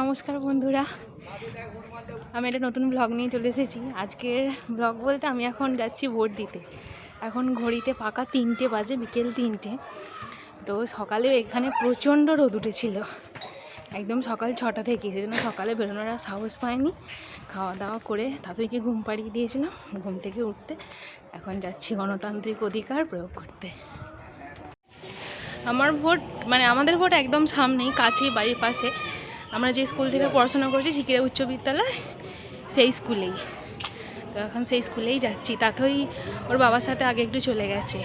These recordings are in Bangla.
নমস্কার বন্ধুরা। আমি একটা নতুন ব্লগ নিয়ে চলে এসেছি। আজকের ব্লগ বলতে আমি এখন যাচ্ছি ভোট দিতে। এখন ঘড়িতে পাকা তিনটে বাজে, বিকেল তিনটে। তো সকালে এখানে প্রচণ্ড রোদ উঠেছিল। একদম সকাল ছটা থেকে, সেজন্য সকালে বেরোনোর আর সাহস পায়নি খাওয়া দাওয়া করে তাদেরকে ঘুম পাড়িয়ে দিয়েছিলাম, ঘুম থেকে উঠতে। এখন যাচ্ছি গণতান্ত্রিক অধিকার প্রয়োগ করতে। আমার ভোট মানে আমাদের ভোট একদম সামনেই, কাছেই, বাড়ির পাশে। আমরা যে স্কুল থেকে পড়াশোনা করেছি শিকিরা উচ্চ বিদ্যালয়, সেই স্কুলেই। তো এখন সেই স্কুলেই যাচ্ছি। তাতেই ওর বাবার সাথে আগে একটু চলে গেছে।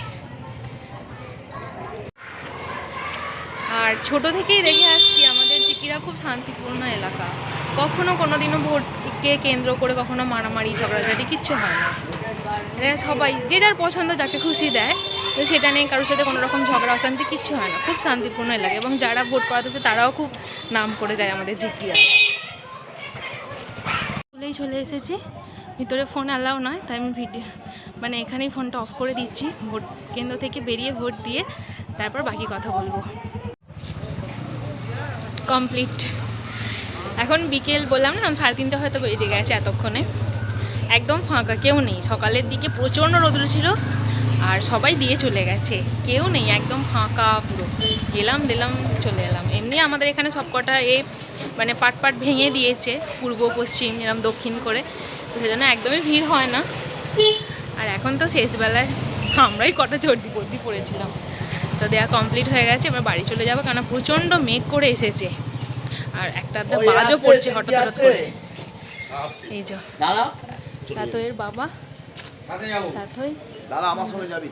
আর ছোট থেকেই দেখে আসছি, আমাদের চিকিরা খুব শান্তিপূর্ণ এলাকা। কখনো কোনোদিনও ভোটকে কেন্দ্র করে কখনো মারামারি, ঝগড়াঝাটি, কিচ্ছু হয় না। এরা সবাই, যে যার পছন্দ, যাকে খুশি দেয়, তো সেটা নিয়ে কারোর সাথে কোনো রকম ঝগড়া, অশান্তি কিচ্ছু হয় না। খুব শান্তিপূর্ণ এলাকা এবং যারা ভোট করাতেছে, তারাও খুব নাম করে যায় আমাদের জিকিয়া স্কুলেই চলে এসেছি। ভিতরে ফোন অ্যালাউ নয়, তাই আমি ভিডিও মানে এখানেই ফোনটা অফ করে দিচ্ছি। ভোট কেন্দ্র থেকে বেরিয়ে ভোট দিয়ে তারপর বাকি কথা বলব। কমপ্লিট এখন বিকেল বললাম না, সাড়ে তিনটে হয়তো বেজে গেছে এতক্ষণে। একদম ফাঁকা কেউ নেই। সকালের দিকে প্রচণ্ড রোদ্র ছিল আর সবাই দিয়ে চলে গেছে। কেউ নেই একদম ফাঁকা পুরো। গেলাম দিলাম চলে এলাম। এমনি আমাদের এখানে সবকটা এ মানে পাট পাট ভেঙে দিয়েছে পূর্ব পশ্চিম এরম দক্ষিণ করে। তো সেজন্য একদমই ভিড় হয় না। আর এখন তো শেষবেলায় আমরাই কটা চর্দি পর্দি পড়েছিলাম। তো দেয়া কমপ্লিট হয়ে গেছে এবার বাড়ি চলে যাব কারণ প্রচণ্ড মেঘ করে এসেছে। আর একটা ওই বাজও পড়ছে হঠাৎ হঠাৎ করে। এই যে। তাতয়ের বাবা। তাতই। দাদা আমার সঙ্গে যাবি?